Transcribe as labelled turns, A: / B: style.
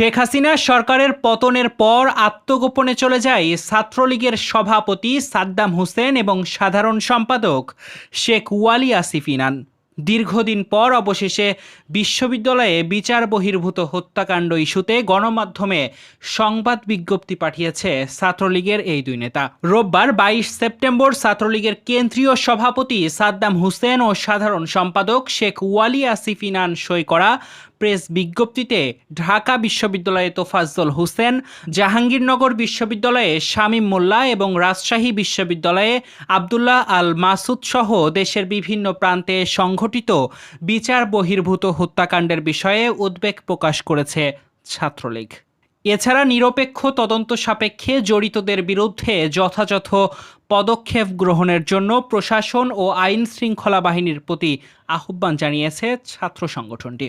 A: শেখ হাসিনা সরকারের পতনের পর আত্মগোপনে চলে যায় ছাত্রলীগের সভাপতি সাদ্দাম হোসেন এবং সাধারণ সম্পাদক শেখ ওয়ালি আসিফ ইনান। দীর্ঘদিন পর অবশেষে বিশ্ববিদ্যালয়ে বিচার বহির্ভূত হত্যাকাণ্ড ইস্যুতে গণমাধ্যমে সংবাদ বিজ্ঞপ্তি পাঠিয়েছে ছাত্রলীগের এই দুই নেতা। রোববার বাইশ সেপ্টেম্বর ছাত্রলীগের কেন্দ্রীয় সভাপতি সাদ্দাম হোসেন ও সাধারণ সম্পাদক শেখ ওয়ালি আসিফ ইনান সই করা প্রেস বিজ্ঞপ্তিতে ঢাকা বিশ্ববিদ্যালয়ে তোফাজ্জল হোসেন, জাহাঙ্গীরনগর বিশ্ববিদ্যালয়ে শামীম মোল্লা এবং রাজশাহী বিশ্ববিদ্যালয়ে আবদুল্লাহ আল মাসুদ সহ দেশের বিভিন্ন প্রান্তে সংঘটিত বিচার বহির্ভূত হত্যাকাণ্ডের বিষয়ে উদ্বেগ প্রকাশ করেছে ছাত্রলীগ। এছাড়া নিরপেক্ষ তদন্ত সাপেক্ষে জড়িতদের বিরুদ্ধে যথাযথ পদক্ষেপ গ্রহণের জন্য প্রশাসন ও আইন শৃঙ্খলা বাহিনীর প্রতি আহ্বান জানিয়েছে ছাত্র সংগঠনটি।